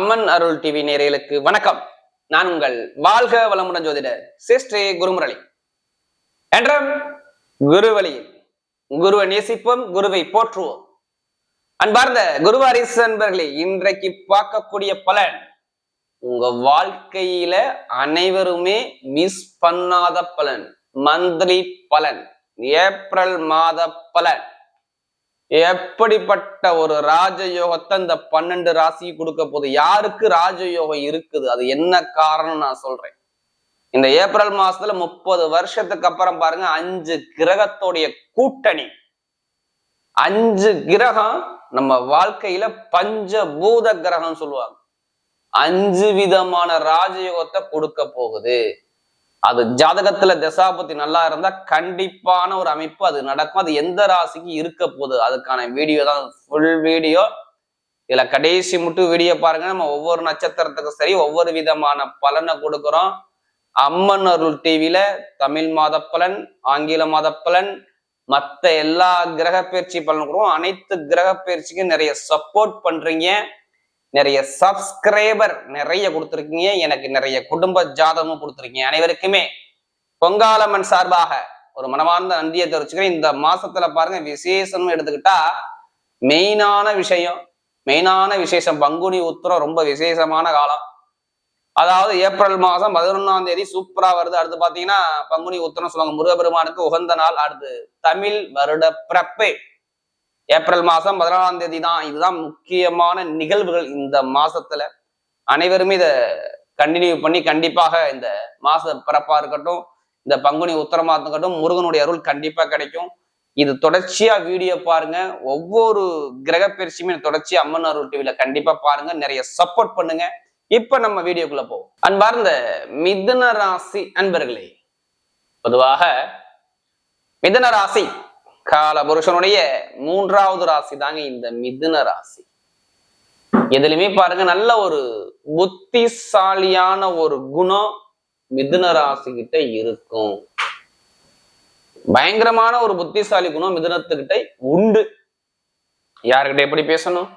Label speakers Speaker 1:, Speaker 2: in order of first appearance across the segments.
Speaker 1: அம்மன் அருள் TV நேரலுக்கு வணக்கம். நான் உங்கள் வாழ்க வளமுடன் ஜோதிடர் சிஸ்டே குருமுரளி. என்றும் குருவழியில் குருவை நேசிப்போம் குருவை போற்றுவோம். அன்பார்ந்த குருவாரிசு அன்பர்களே இன்றைக்கு பார்க்கக்கூடிய பலன் உங்க வாழ்க்கையில அனைவருமே மிஸ் பண்ணாத பலன் மந்த்லி பலன் ஏப்ரல் மாத பலன். எப்படிப்பட்ட ஒரு ராஜயோகத்தை இந்த பன்னெண்டு ராசிக்கு கொடுக்க போகுது? யாருக்கு ராஜயோகம் இருக்குது? அது என்ன காரணம் நான் சொல்றேன். இந்த ஏப்ரல் மாசத்துல முப்பது வருஷத்துக்கு அப்புறம் பாருங்க அஞ்சு கிரகத்தோடைய கூட்டணி. அஞ்சு கிரகம் நம்ம வாழ்க்கையில பஞ்சபூத கிரகம் சொல்லுவாங்க. அஞ்சு விதமான ராஜயோகத்தை கொடுக்க போகுது. அது ஜாதகத்துல தசாபதி நல்லா இருந்தா கண்டிப்பான ஒரு அமைப்பு அது நடக்கும். அது எந்த ராசிக்கு இருக்க போகுது? அதுக்கான வீடியோ தான். Full video. இதுல கடைசி மட்டும் வீடியோ பாருங்க. நம்ம ஒவ்வொரு நட்சத்திரத்துக்கும் சரி ஒவ்வொரு விதமான பலனை கொடுக்குறோம். அம்மன் அருள் டிவில தமிழ் மாத பலன் ஆங்கில மாத பலன் மற்ற எல்லா கிரக பயிற்சி பலன் கொடுக்கும் அனைத்து கிரக பயிற்சிக்கும் நிறைய சப்போர்ட் பண்றீங்க. நிறைய சப்ஸ்கிரைபர் நிறைய கொடுத்துருக்கீங்க. எனக்கு நிறைய குடும்ப ஜாதகமும் கொடுத்துருக்கீங்க. அனைவருக்குமே பொங்காலம்மன் சார்பாக ஒரு மனமார்ந்த நன்றியை தெரிவிச்சுக்கிறேன். இந்த மாசத்துல பாருங்க விசேஷம்னு எடுத்துக்கிட்டா மெயினான விஷயம் மெயினான விசேஷம். பங்குனி உத்திரம் ரொம்ப விசேஷமான காலம். அதாவது ஏப்ரல் மாதம் பதினொன்னாம் தேதி சூப்பரா வருது. அடுத்து பாத்தீங்கன்னா பங்குனி உத்திரம் சொல்லுவாங்க. முருகபெருமானுக்கு உகந்த நாள். அடுத்து தமிழ் வருட பிறப்பு. ஏப்ரல் மாதம் பதினாலாம் தேதி தான் இதுதான் முக்கியமான நிகழ்வுகள் இந்த மாசத்துல. அனைவருமே இதை கண்டினியூ பண்ணி கண்டிப்பாக இந்த மாச பிறப்பா இருக்கட்டும் இந்த பங்குனி உத்தரமா இருக்கட்டும் முருகனுடைய அருள் கண்டிப்பா கிடைக்கும். இது தொடர்ச்சியா வீடியோ பாருங்க. ஒவ்வொரு கிரக பயிற்சியுமே தொடர்ச்சியா அம்மன் அருள் டிவில கண்டிப்பா பாருங்க. நிறைய சப்போர்ட் பண்ணுங்க. இப்ப நம்ம வீடியோக்குள்ள போவோம். அன்பார்ந்த மிதுன ராசி அன்பர்களே பொதுவாக மிதுன ராசி கால புருஷனுடைய மூன்றாவது ராசி தாங்க இந்த மிதுன ராசி. எதுலையுமே பாருங்க நல்ல ஒரு புத்திசாலியான ஒரு குணம் மிதுன ராசி கிட்ட இருக்கும். பயங்கரமான ஒரு புத்திசாலி குணம் மிதுனத்துக்கிட்ட உண்டு. யாருக்கிட்ட எப்படி பேசணும்?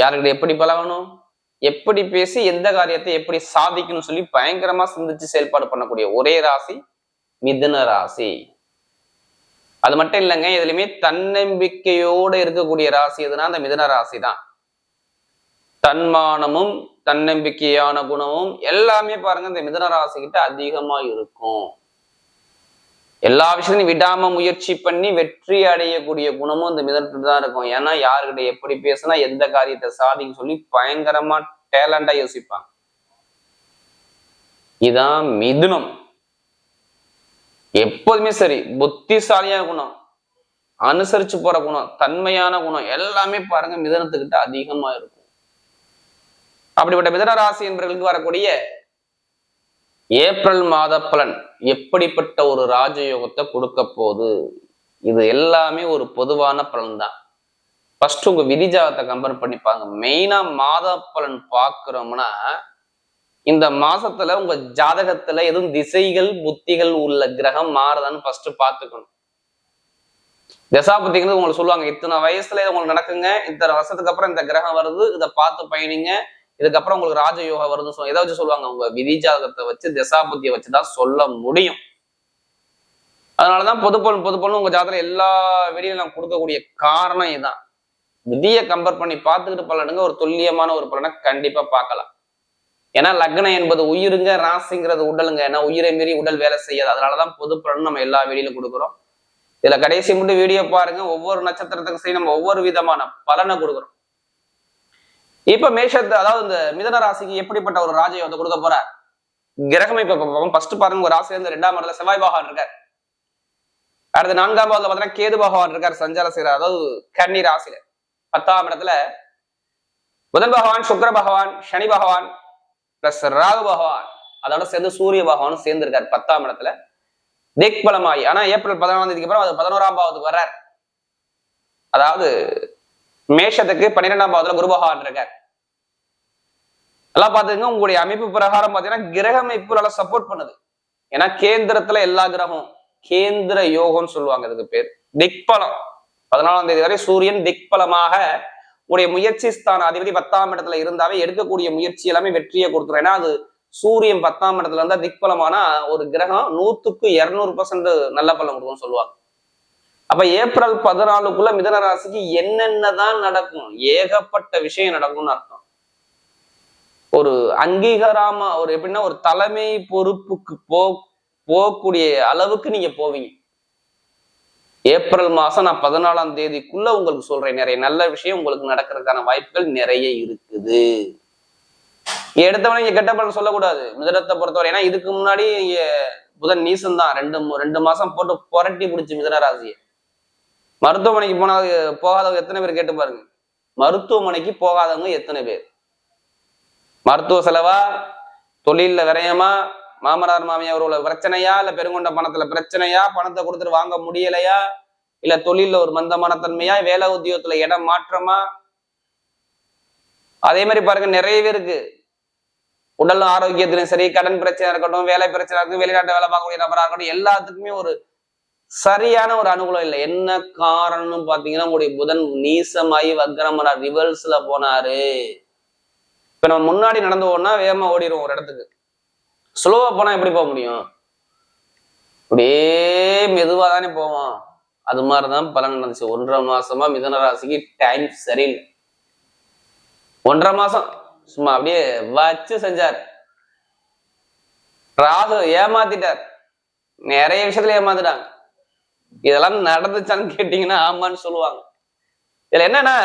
Speaker 1: யாருக்கிட்ட எப்படி பழகணும்? எப்படி பேசி எந்த காரியத்தை எப்படி சாதிக்கணும்னு சொல்லி பயங்கரமா சிந்திச்சு செயல்பாடு பண்ணக்கூடிய ஒரே ராசி மிதுன ராசி. அது மட்டும் இல்லைங்க எதுலையுமே தன்னம்பிக்கையோடு இருக்கக்கூடிய ராசி எதுனா அந்த மிதுன ராசி தான் தன்மானமும் தன்னம்பிக்கையான குணமும் எல்லாமே பாருங்க இந்த மிதன ராசி கிட்ட அதிகமா இருக்கும். எல்லா விஷயத்தையும் விடாம முயற்சி பண்ணி வெற்றி அடையக்கூடிய குணமும் இந்த மிதனத்துல தான் இருக்கும். ஏன்னா யாருக்கிட்ட எப்படி பேசினா எந்த காரியத்தை சாதின்னு சொல்லி பயங்கரமா டேலண்டா யோசிப்பாங்க. இதான் மிதுனம். எப்போதுமே சரி புத்திசாலியான குணம் அனுசரிச்சு போற குணம் தன்மையான குணம் எல்லாமே பாருங்க மிதனத்துக்கிட்ட அதிகமா இருக்கும். அப்படிப்பட்ட மிதன ராசி என்பவர்களுக்கு வரக்கூடிய ஏப்ரல் மாத பலன் எப்படிப்பட்ட ஒரு ராஜயோகத்தை கொடுக்க போகுது? இது எல்லாமே ஒரு பொதுவான பலன் தான் ஃபர்ஸ்ட் உங்க விதிஜாகத்தை கம்பேர் பண்ணிப்பாங்க மெயினா மாத பலன் பாக்குறோம்னா இந்த மாசத்துல உங்க ஜாதகத்துல எதுவும் திசைகள் புத்திகள் உள்ள கிரகம் மாறுதான்னு ஃபர்ஸ்ட் பாத்துக்கணும் தசாபுத்திங்கிறது உங்களுக்கு சொல்லுவாங்க இத்தனை வயசுல இது உங்களுக்கு நடக்குங்க இத்தனை வருஷத்துக்கு அப்புறம் இந்த கிரகம் வருது இதை பார்த்து பயணிங்க இதுக்கப்புறம் உங்களுக்கு ராஜயோகம் வருதுன்னு சொல்லுவாங்க எதை வச்சு சொல்லுவாங்க உங்க விதி ஜாதகத்தை வச்சு தசாபுத்தியை வச்சுதான் சொல்ல முடியும். அதனாலதான் பொதுப்பொருள் பொதுப்பொருள் உங்க ஜாதகம் எல்லா வெளியில நான் கொடுக்கக்கூடிய காரணம் இதுதான் விதியை கம்பேர் பண்ணி பார்த்துக்கிட்டு பலனுங்க ஒரு துல்லியமான ஒரு பலனை கண்டிப்பா பார்க்கலாம். ஏன்னா லக்னம் என்பது உயிருங்க ராசிங்கிறது உடலுங்க. ஏன்னா உயிரை மீறி உடல் வேலை செய்யாது. அதனாலதான் பொது பலன் நம்ம எல்லா வெளியிலும் கொடுக்குறோம். இதுல கடைசி மட்டும் வீடியோ பாருங்க. ஒவ்வொரு நட்சத்திரத்துக்கும் சரி நம்ம ஒவ்வொரு விதமான பலனை கொடுக்குறோம். இப்ப மேஷத்து அதாவது இந்த மிதன ராசிக்கு எப்படிப்பட்ட ஒரு ராஜயோகத்தை கொடுக்க போறார்? கிரகம் இப்ப ஃபர்ஸ்ட் பாருங்க ஒரு ராசியில இருந்து ரெண்டாம் இடத்துல செவ்வாய் பகவான் இருக்கார். அடுத்து நான்காம் பாவத்துல பாத்தீங்கன்னா கேது பகவான் இருக்கார் சஞ்சார செய்யறார் அதாவது கன்னி ராசியில. பத்தாம் இடத்துல புதன் பகவான் சுக்கர பகவான் சனி பகவான் பிளஸ் ராகு பகவான் அதோட சேர்ந்து சூரிய பகவானும் சேர்ந்து இருக்காரு பத்தாம் இடத்துல. திக்பலமாயி ஆனா ஏப்ரல் பதினாலாம் தேதிக்கு அப்புறம் அது பதினோராம் பாவத்துக்கு வர்றார். அதாவது மேஷத்துக்கு பன்னிரெண்டாம் பாவத்துல குரு பகவான் இருக்கார். எல்லாம் பாத்துங்க உங்களுடைய அமைப்பு பிரகாரம் பாத்தீங்கன்னா கிரக அமைப்பு நல்லா சப்போர்ட் பண்ணுது. ஏன்னா கேந்திரத்துல எல்லா கிரகம் கேந்திர யோகம்னு சொல்லுவாங்க இதுக்கு பேர். திக்பலம் பதினாலாம் தேதி வரை சூரியன் திக்பலமாக உடைய முயற்சி ஸ்தான அதிபதி பத்தாம் இடத்துல இருந்தாவே எடுக்கக்கூடிய முயற்சி எல்லாமே வெற்றியை கொடுத்துரும். ஏன்னா அது சூரியன் பத்தாம் இடத்துல இருந்தா திக்பலமான ஒரு கிரகம் நூத்துக்கு இருநூறு பர்சன்ட் நல்ல பலன் கொடுக்கும்னு சொல்லுவாங்க. அப்ப ஏப்ரல் பதினாலுக்குள்ள மிதன ராசிக்கு என்னென்னதான் நடக்கும் ஏகப்பட்ட விஷயம் நடக்கும்னு அர்த்தம். ஒரு அங்கீகாரமா ஒரு எப்படின்னா ஒரு தலைமை பொறுப்புக்கு போ போகக்கூடிய அளவுக்கு நீங்க போவீங்க. ஏப்ரல் மாதம் நான் பதினாலாம் தேதிக்குள்ள உங்களுக்கு சொல்றேன். நிறைய நல்ல விஷயம் உங்களுக்கு நடக்கிறதுக்கான வாய்ப்புகள் நிறைய இருக்குது. எடுத்தவனே இங்க கெட்ட பலன் சொல்லக்கூடாது. மிதனத்தை பொறுத்தவரை ஏன்னா இதுக்கு முன்னாடி இங்க புதன் நீசம் தான் ரெண்டு ரெண்டு மாசம் போட்டு புரட்டி பிடிச்சி மிதன ராசியை. மருத்துவமனைக்கு போனா போகாதவங்க எத்தனை பேர் கேட்டு பாருங்க. மருத்துவமனைக்கு போகாதவங்க எத்தனை பேர்? மருத்துவ செலவா? தொழில்ல விரயமா? மாமனார் மாமியார் உள்ள பிரச்சனையா இல்ல பெருங்கொண்ட பணத்துல பிரச்சனையா? பணத்தை கொடுத்துட்டு வாங்க முடியலையா? இல்ல தொழில ஒரு மந்தமான தன்மையா? வேலை உத்தியோகத்துல இடம் மாற்றமா? அதே மாதிரி பாருங்க நிறைய பேருக்கு உடல் ஆரோக்கியத்திலும் சரி கடன் பிரச்சனை இருக்கட்டும் வேலை பிரச்சனை இருக்கட்டும் வெளிநாட்டு வேலை பார்க்கக்கூடிய நபரா இருக்கட்டும் எல்லாத்துக்குமே ஒரு சரியான ஒரு அனுகூலம் இல்லை. என்ன காரணம்னு பாத்தீங்கன்னா உங்களுடைய புதன் நீசமாயி வக்ரமரா ரிவர்ஸ்ல போனாரு. இப்ப நம்ம முன்னாடி நடந்து போனா வேகமா ஓடிடுவோம் ஒரு இடத்துக்கு. ஸ்லோவா போனா எப்படி போக முடியும்? அப்படியே மெதுவா தானே போவோம். அது மாதிரிதான் பலன் நடந்துச்சு. ஒன்றரை மாசமா மிதன ராசிக்கு டைம் சரியில்லை. ஒன்றரை மாசம் சும்மா அப்படியே வச்சு செஞ்சார். ராகு ஏமாத்திட்டார். நிறைய விஷயத்துல ஏமாத்திட்டாங்க இதெல்லாம் நடந்துச்சான்னு கேட்டீங்கன்னா ஆமான்னு சொல்லுவாங்க. இதுல என்னன்னா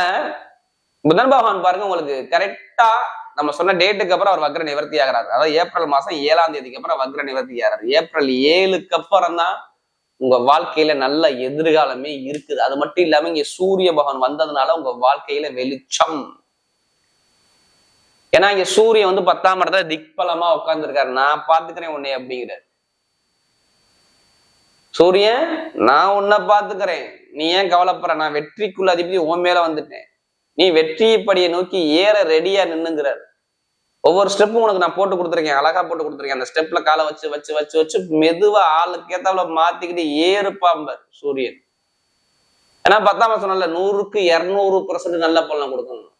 Speaker 1: புதன் பகவான் பாருங்க உங்களுக்கு கரெக்டா நம்ம சொன்ன டேட்டுக்கு அப்புறம் அவர் வக்ர நிவர்த்தி ஆகிறாரு. அதாவது ஏப்ரல் மாசம் ஏழாம் தேதிக்கு அப்புறம் வக்ர நிவர்த்தி ஆகிறாரு. ஏப்ரல் ஏழுக்கு அப்புறம் தான் உங்க வாழ்க்கையில நல்ல எதிர்காலமே இருக்குது. அது மட்டும் இல்லாம இங்க சூரிய பகவான் வந்ததுனால உங்க வாழ்க்கையில வெளிச்சம். ஏன்னா இங்க சூரியன் வந்து பத்தாம் இடத்துல திக்பலமா உட்கார்ந்துருக்காரு. நான் பாத்துக்கிறேன் உன்னை அப்படிங்கிறார். சூரியன் நான் உன்னை பாத்துக்கிறேன் நீ ஏன் கவலைப்படுற? நான் வெற்றிக்குள்ள அதிபதி உன் மேல வந்துட்டேன். நீ வெற்றி படியை நோக்கி ஏற ரெடியா நின்னுங்கிறார். ஒவ்வொரு ஸ்டெப்பும் உனக்கு நான் போட்டு கொடுத்துருக்கேன் அழகா போட்டு கொடுத்துருக்கேன். அந்த ஸ்டெப்ல காலை வச்சு வச்சு வச்சு வச்சு மெதுவா ஆளுக்கு ஏத்தாப்புல மாத்திக்கிட்டு ஏறுப்பாம்பர் சூரியன். ஏன்னா பத்தாம் சொன்னல நூறுக்கு இருநூறு பர்சன்ட் நல்ல பலன் கொடுக்கணும்.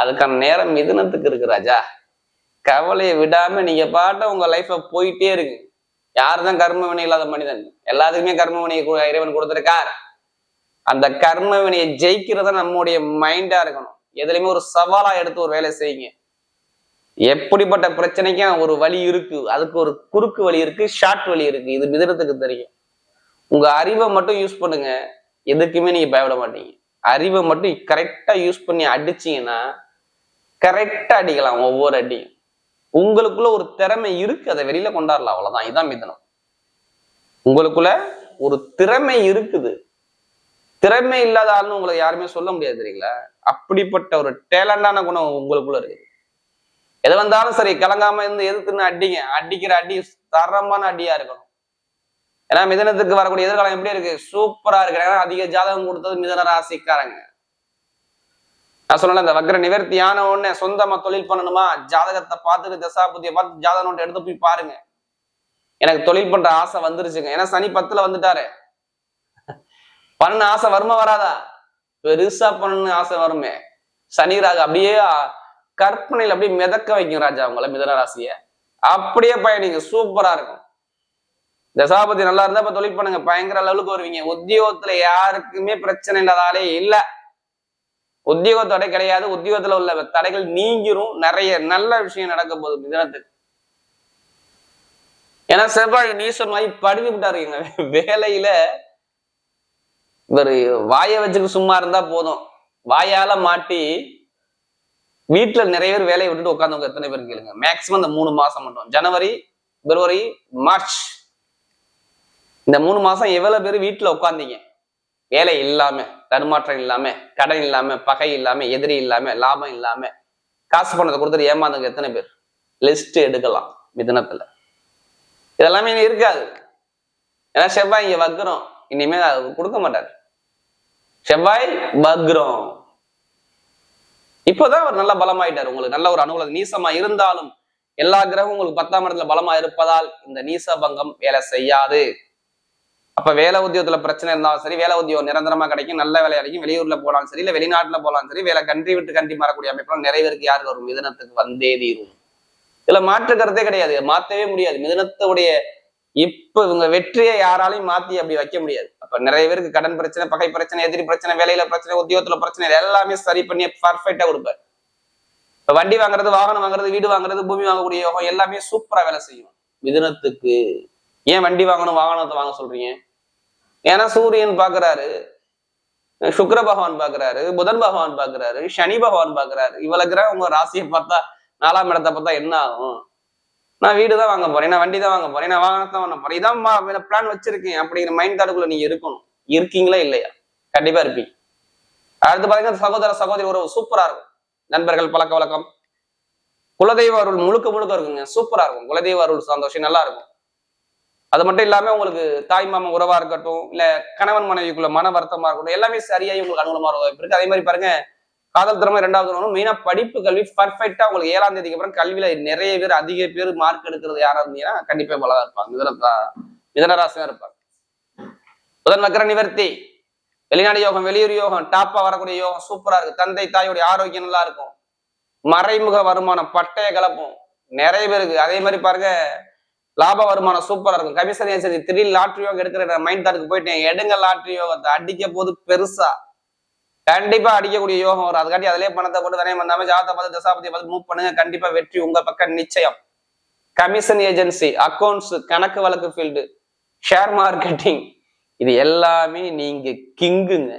Speaker 1: அதுக்கான நேரம் மிதுனத்துக்கு இருக்கு ராஜா. கவலையை விடாம நீங்க பாட்ட உங்க லைஃப போயிட்டே இருக்கு யாருதான் கர்ம வினை இல்லாத மனிதன்? எல்லாத்துக்குமே கர்ம வினை இறைவன் கொடுத்துருக்கார். அந்த கர்ம வினையை ஜெயிக்கிறத நம்முடைய மைண்டா இருக்கணும். எதுலையுமே ஒரு சவாலா எடுத்து ஒரு வேலை செய்யுங்க. எப்படிப்பட்ட பிரச்சனைக்கும் ஒரு வழி இருக்கு அதுக்கு ஒரு குறுக்கு வழி இருக்கு ஷார்ட் வழி இருக்கு இது மிதனத்துக்கு தெரியும். உங்க அறிவை மட்டும் யூஸ் பண்ணுங்க எதுக்குமே நீங்க பயப்பட மாட்டீங்க. அறிவை மட்டும் கரெக்டா யூஸ் பண்ணி அடிச்சீங்கன்னா கரெக்டா அடிக்கலாம் ஒவ்வொரு அடியும். உங்களுக்குள்ள ஒரு திறமை இருக்கு அதை வெளியில கொண்டாடலாம் அவ்வளவுதான். இதான் மிதனம். உங்களுக்குள்ள ஒரு திறமை இருக்குது. திறமை இல்லாத ஆள்னு உங்களை யாருமே சொல்ல முடியாது தெரியுங்களா அப்படிப்பட்ட ஒரு டேலண்டான குணம் உங்களுக்குள்ள இருக்குது. எது வந்தாலும் சரி கலங்காம இருந்து எதுக்குன்னு அடிங்க. அடிக்கிற அடி தரமான அடியா இருக்கணும். ஏன்னா மிதனத்துக்கு வரக்கூடிய எதிர்காலம் எப்படி இருக்கு? சூப்பரா இருக்கு. ஏன்னா அதிக ஜாதகம் கொடுத்தது மிதன ராசிக்காரங்க. நான் சொன்னல இந்த வக்ர நிவர்த்தி ஆன உடனே சொந்தமா தொழில் பண்ணணுமா? ஜாதகத்தை பார்த்துட்டு தசாபுத்தியை பார்த்து ஜாதக நோட்டை எடுத்து போய் பாருங்க. எனக்கு தொழில் பண்ற ஆசை வந்துருச்சுங்க. ஏன்னா சனி பத்துல வந்துட்டாரு. பண்ண ஆசை வருமா வராதா? பெருசா பண்ணு ஆசை வருமே. சனி ராகு அப்படியே கற்பனையில அப்படியே மிதக்க வைக்கும் ராஜா உங்களை மிதன ராசிய. அப்படியே பயணிங்க சூப்பரா இருக்கும். தசாபதி நல்லா இருந்தா இப்ப தொழில் பண்ணுங்க பயங்கர லெவலுக்கு வருவீங்க. உத்தியோகத்துல யாருக்குமே பிரச்சனை இல்லாதாலே இல்ல. உத்தியோக தடை கிடையாது உத்தியோகத்துல உள்ள தடைகள் நீங்கிரும். நிறைய நல்ல விஷயம் நடக்க போகுது மிதனத்துக்கு. ஏன்னா செவ்வாய் நீசமாயி படுவி விட்டாருங்க வேலையில இவர் வாயை வச்சுட்டு சும்மா இருந்தா போதும். வாயால மாட்டி வீட்டுல நிறைய பேர் வேலையை விட்டுட்டு உட்காந்தவங்க எத்தனை பேர் கேளுங்க. மேக்சிமம் இந்த மூணு மாசம் மட்டும். ஜனவரி பிப்ரவரி மார்ச் இந்த மூணு மாசம் எவ்வளவு பேர் வீட்டுல உட்காந்தீங்க வேலை இல்லாம தடுமாற்றம் இல்லாம கடன் இல்லாம பகை இல்லாம எதிரி இல்லாம லாபம் இல்லாம காசு பணத்தை கொடுத்துட்டு ஏமாந்தவங்க எத்தனை பேர்? லிஸ்ட் எடுக்கலாம். மிதனத்துல. இதெல்லாமே இருக்காது. ஏன்னா செவ்வாய் இங்க வக்ரம் இனிமே அது கொடுக்க மாட்டார். செவ்வாய் பக்ரம். இப்போதான் அவர் நல்ல பலமாயிட்டார் உங்களுக்கு. நல்ல ஒரு அனுகூலம் நீசமா இருந்தாலும் எல்லா கிரகம் உங்களுக்கு பத்தாம் இடத்துல பலமா இருப்பதால் இந்த நீச பங்கம் வேலை செய்யாது. அப்ப வேலை உத்தியோகத்துல பிரச்சனை இருந்தாலும் சரி வேலை உத்தியோகம் நிரந்தரமா கிடைக்கும். நல்ல வேலை கிடைக்கும். வெளியூர்ல போனாலும் சரி இல்ல வெளிநாட்டுல போனாலும் சரி வேலை கன்றி விட்டு கன்றி மாறக்கூடிய அமைப்புலாம் நிறைய பேருக்கு யாருக்கு வரும்? மிதனத்துக்கு வந்தே தீரும். இதுல மாற்று கருத்தே கிடையாது. மாத்தவே முடியாது. மிதனத்துடைய இப்ப இவங்க வெற்றியை யாராலையும் மாத்தி அப்படி வைக்க முடியாது. அப்ப நிறைய பேருக்கு கடன் பிரச்சனை பகை பிரச்சனை எதிரி பிரச்சனை வேலையில பிரச்சனை உத்தியோகத்துல பிரச்சனை எல்லாமே சரி பண்ணி பர்ஃபெக்டா கொடுப்பாரு. இப்ப வண்டி வாங்குறது வாகனம் வாங்குறது வீடு வாங்குறது பூமி வாங்கக்கூடிய யோகம் எல்லாமே சூப்பரா வேலை செய்யும். மிதுனத்துக்கு ஏன் வண்டி வாங்கணும் வாகனத்தை வாங்க சொல்றீங்க? ஏன்னா சூரியன் பாக்குறாரு சுக்கர பகவான் பாக்குறாரு புதன் பகவான் பாக்குறாரு சனி பகவான் பாக்குறாரு. இவ்வளவு கிரகம் உங்க ராசியை பார்த்தா நாலாம் இடத்தை பார்த்தா என்ன ஆகும்? நான் வீடு தான் வாங்க போறேன் நான் வண்டி தான் வாங்க போறேன் நான் வாகனத்தை வாங்க போறேன். இதான் பிளான் வச்சிருக்கேன் அப்படிங்கிற மைண்ட் தாட்டுக்குள்ள நீங்க இருக்கணும். இருக்கீங்களா இல்லையா? கண்டிப்பா இருப்பீங்க. அடுத்து பாத்தீங்கன்னா சகோதர சகோதரி உறவு சூப்பரா இருக்கும். நண்பர்கள் பழக்க வழக்கம். குலதெய்வ அருள் முழுக்க முழுக்க இருக்குங்க. சூப்பரா இருக்கும். குலதெய்வ அருள் சந்தோஷம் நல்லா இருக்கும். அது மட்டும் இல்லாம உங்களுக்கு தாய் மாமா உறவா இருக்கட்டும் இல்ல கணவன் மனைவிக்குள்ள மன வருத்தமா இருக்கட்டும் எல்லாமே சரியாகி உங்களுக்கு அனுகூலமா இருக்கும். இருக்கு அதே மாதிரி பாருங்க காதல் திறமை ரெண்டாவது வரும் மெயினா படிப்பு கல்வி பர்ஃபெக்டா உங்களுக்கு ஏழாம் தேதிக்கு அப்புறம் கல்வியில நிறைய பேர் அதிக பேர் மார்க் எடுக்கிறது யாரா இருந்தீங்கன்னா கண்டிப்பா பலதா இருப்பாங்க. மிதனத்தா மிதனராசியா இருப்பாங்க. புதன் வக்கர நிவர்த்தி. வெளிநாடு யோகம் வெளியூர் யோகம் டாப்பா வரக்கூடிய யோகம் சூப்பரா இருக்கு. தந்தை தாயோடைய ஆரோக்கியம் நல்லா இருக்கும். மறைமுக வருமானம் பட்டைய கலப்பும் நிறைய பேருக்கு அதே மாதிரி பாருங்க லாப வருமானம் சூப்பரா இருக்கும். கமிஷன் ஏஜென்சி திடீர் லாட்ரி யோகம் எடுக்கிற மைண்ட் தாட்டுக்கு போயிட்டேன். எடுங்க லாட்ரி யோகத்தை அடிக்க போது பெருசா. கண்டிப்பா அடிக்கக்கூடிய யோகம் வரும். அதுக்காட்டி அதிலே பணத்தை போட்டு வினயம் பண்ணாம ஜாதகத்தை பார்த்து தசாபதியை பார்த்து மூவ் பண்ணுங்க. கண்டிப்பா வெற்றி உங்க பக்கம் நிச்சயம். கமிஷன் ஏஜென்சி அக்கௌண்ட்ஸ் கணக்கு வழக்கு ஃபீல்டு ஷேர் மார்க்கெட்டிங் இது எல்லாமே நீங்க கிங்குங்க.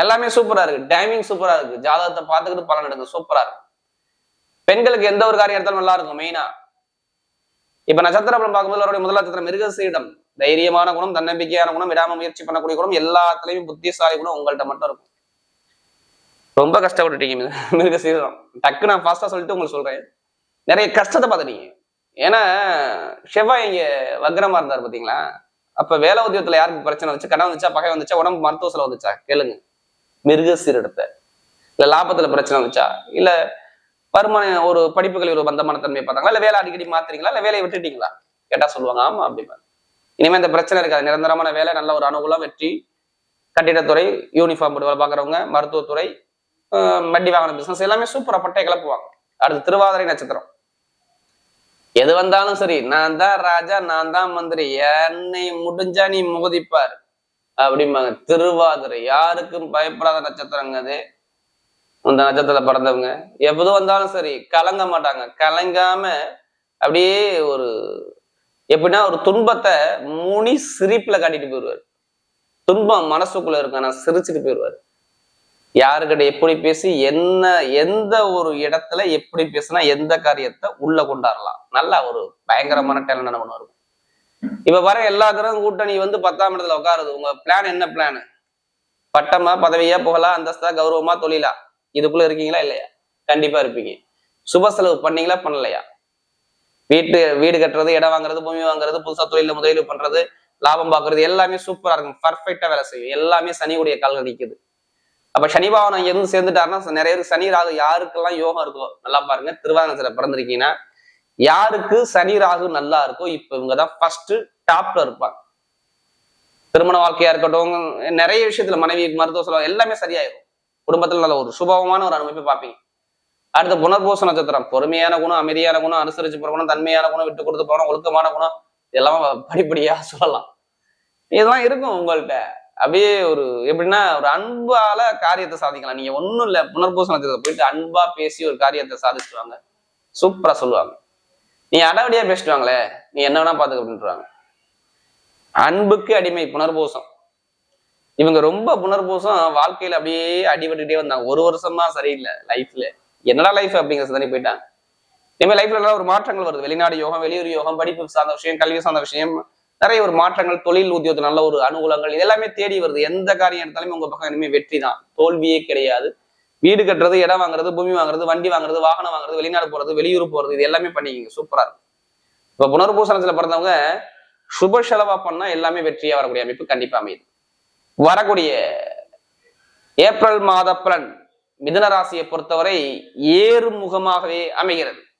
Speaker 1: எல்லாமே சூப்பரா இருக்கு. டைமிங் சூப்பரா இருக்கு. ஜாதகத்தை பார்த்துக்கிட்டு பலன் எடுங்க. சூப்பரா இருக்கு. பெண்களுக்கு எந்த ஒரு காரியம் எடுத்தாலும் நல்லா இருக்கும் மெயினா இப்ப நட்சத்திர பலம் பார்க்கும்போது அவருடைய முதல் நட்சத்திரம் மிருகசீடம். தைரியமான குணம் தன்னம்பிக்கையான குணம் விடாம முயற்சி பண்ணக்கூடிய குணம் எல்லாத்துலயும் புத்திசாலி குணம் உங்கள்ட்ட மட்டும் இருக்கும். ரொம்ப கஷ்டப்பட்டுட்டீங்க மிருக- சீரம் டக்கு நான் ஃபாஸ்டா சொல்லிட்டு உங்களுக்கு சொல்றேன். நிறைய கஷ்டத்தை பார்த்துட்டீங்க. ஏன்னா செவ்வாய் இங்க வக்ரமா இருந்தார் பாத்தீங்களா? அப்ப வேலை உத்தியோகத்துல யாருக்கு பிரச்சனை வந்துச்சு? கடன் வந்துச்சா? பகை வந்துச்சா? உடம்பு மருத்துவ செலவு வந்துச்சா? கேளுங்க. மிருக மிருகசீரிடத்தை இல்ல லாபத்துல பிரச்சனை வந்துச்சா? இல்ல வருமான ஒரு படிப்புகளில் ஒரு பந்தமான தன்மையை பார்த்தாங்களா? இல்ல வேலை அடிக்கடி மாத்துறீங்களா? இல்ல வேலையை விட்டுட்டீங்களா? கேட்டா சொல்லுவாங்க ஆமா அப்படிம்பாங்க இனிமே இந்த பிரச்சனை இருக்காது. நிரந்தரமான வேலை நல்ல ஒரு அனுகூலம் வெற்றி. கட்டிடத்துறை யூனிஃபார்ம் போட்டு வேலை பார்க்குறவங்க மருத்துவத்துறை ஆஹ் வண்டி பிசினஸ் எல்லாமே சூப்பரா பட்டை கிளப்புவாங்க. அடுத்து திருவாதிரை நட்சத்திரம். எது வந்தாலும் சரி நான் தான் ராஜா நான் தான் மந்திரி என்னை முடிஞ்சா நீ மோதிப்பார். அப்படிம்பாங்க. திருவாதிரை யாருக்கும் பயப்படாத நட்சத்திரங்க அது. அந்த நட்சத்திரத்துல பிறந்தவங்க. எப்போது வந்தாலும் சரி கலங்க மாட்டாங்க. கலங்காம அப்படியே ஒரு எப்படின்னா ஒரு துன்பத்தை முனி சிரிப்புல காட்டிட்டு போயிடுவார். துன்பம் மனசுக்குள்ள இருக்கும் ஆனா சிரிச்சுட்டு போயிடுவார். யாருக்கிட்ட எப்படி பேசி என்ன எந்த ஒரு இடத்துல எப்படி பேசினா எந்த காரியத்தை உள்ள கொண்டாடலாம் நல்லா ஒரு பயங்கரமான டேலண்ட் ஒன்று இருக்கும். இப்ப வர எல்லா கிரகம் கூட்டணி வந்து பத்தாம் இடத்துல உட்காருது. உங்க பிளான் என்ன பிளான் பட்டமா பதவியா புகழா அந்தஸ்தா கௌரவமா தொழிலா? இதுக்குள்ள இருக்கீங்களா இல்லையா? கண்டிப்பா இருப்பீங்க. சுப செலவு பண்ணீங்களா பண்ணலையா? வீட்டு வீடு கட்டுறது இடம் வாங்குறது பூமி வாங்குறது புதுசா தொழில முதலீடு பண்றது லாபம் பார்க்கறது எல்லாமே சூப்பரா இருக்கும். பர்ஃபெக்டா வேலை செய்யும். எல்லாமே சனியுடைய கால்கள் நிக்குது. அப்ப சனி பகவான் அங்க இருந்து சேர்ந்துட்டாருன்னா நிறைய பேர் சனி ராகு யாருக்கெல்லாம் யோகம் இருக்கோ நல்லா பாருங்க திருவாரணத்துல பிறந்திருக்கீங்கன்னா யாருக்கு சனி ராகு நல்லா இருக்கோ இப்ப இவங்க தான் ஃபர்ஸ்ட் டாப்ல இருப்பாங்க. திருமண வாழ்க்கையா இருக்கட்டும் நிறைய விஷயத்துல மனைவி மருத்துவ செலவு எல்லாமே சரியாயிரும். குடும்பத்துல நல்ல ஒரு சுபவமான ஒரு அமைப்பை பார்ப்பீங்க. அடுத்த புனர்பூச நட்சத்திரம் பொறுமையான குணம் அமைதியான குணம் அனுசரிச்சு போகணும் தன்மையான குணம் விட்டு கொடுத்து போகணும் ஒழுக்கமான குணம் இதெல்லாம் படிப்படியா சொல்லலாம். இதெல்லாம் இருக்கும் உங்கள்கிட்ட அப்படியே ஒரு எப்படின்னா ஒரு அன்பால காரியத்தை சாதிக்கலாம். நீங்க ஒண்ணும் இல்ல புனர்பூச நட்சத்திரத்தை போயிட்டு அன்பா பேசி ஒரு காரியத்தை சாதிச்சுடுவாங்க சூப்பரா சொல்லுவாங்க. நீ அடவடியா பேசிட்டுவாங்களே நீ என்ன வேணா பாத்துக்க அப்படின்றாங்க. அன்புக்கு அடிமை புனர்பூசம். இவங்க ரொம்ப புனர்பூசம் வாழ்க்கையில அப்படியே அடிபட்டுக்கிட்டே வந்தாங்க. ஒரு வருஷமா சரியில்லை லைஃப்ல என்னடா லைஃப் அப்படிங்கிற சிந்தனை போயிட்டாங்க. இனிமேல் லைஃப்ல எல்லாம் ஒரு மாற்றங்கள் வருது. வெளிநாடு யோகம் வெளியூர் யோகம் படிப்பு சார்ந்த விஷயம் கல்வி சார்ந்த விஷயம் நிறைய ஒரு மாற்றங்கள் தொழில் உத்தியோகத்தில் நல்ல ஒரு அனுகூலங்கள் இது எல்லாமே தேடி வருது. எந்த காரியம் எடுத்தாலுமே உங்க பக்கம் இனிமே வெற்றி தான். தோல்வியே கிடையாது. வீடு கட்டுறது இடம் வாங்குறது பூமி வாங்குறது வண்டி வாங்குறது வாகனம் வாங்குறது வெளிநாடு போறது வெளியூர் போறது இது எல்லாமே பண்ணிக்கிங்க. சூப்பரா இருக்கும். இப்ப புனர்பூசணத்துல பிறந்தவங்க சுப செலவா பண்ணா எல்லாமே வெற்றியா வரக்கூடிய அமைப்பு கண்டிப்பா அமையுது. வரக்கூடிய ஏப்ரல் மாத பலன் ராசியை பொறுத்தவரை ஏறுமுகமாகவே அமைகிறது.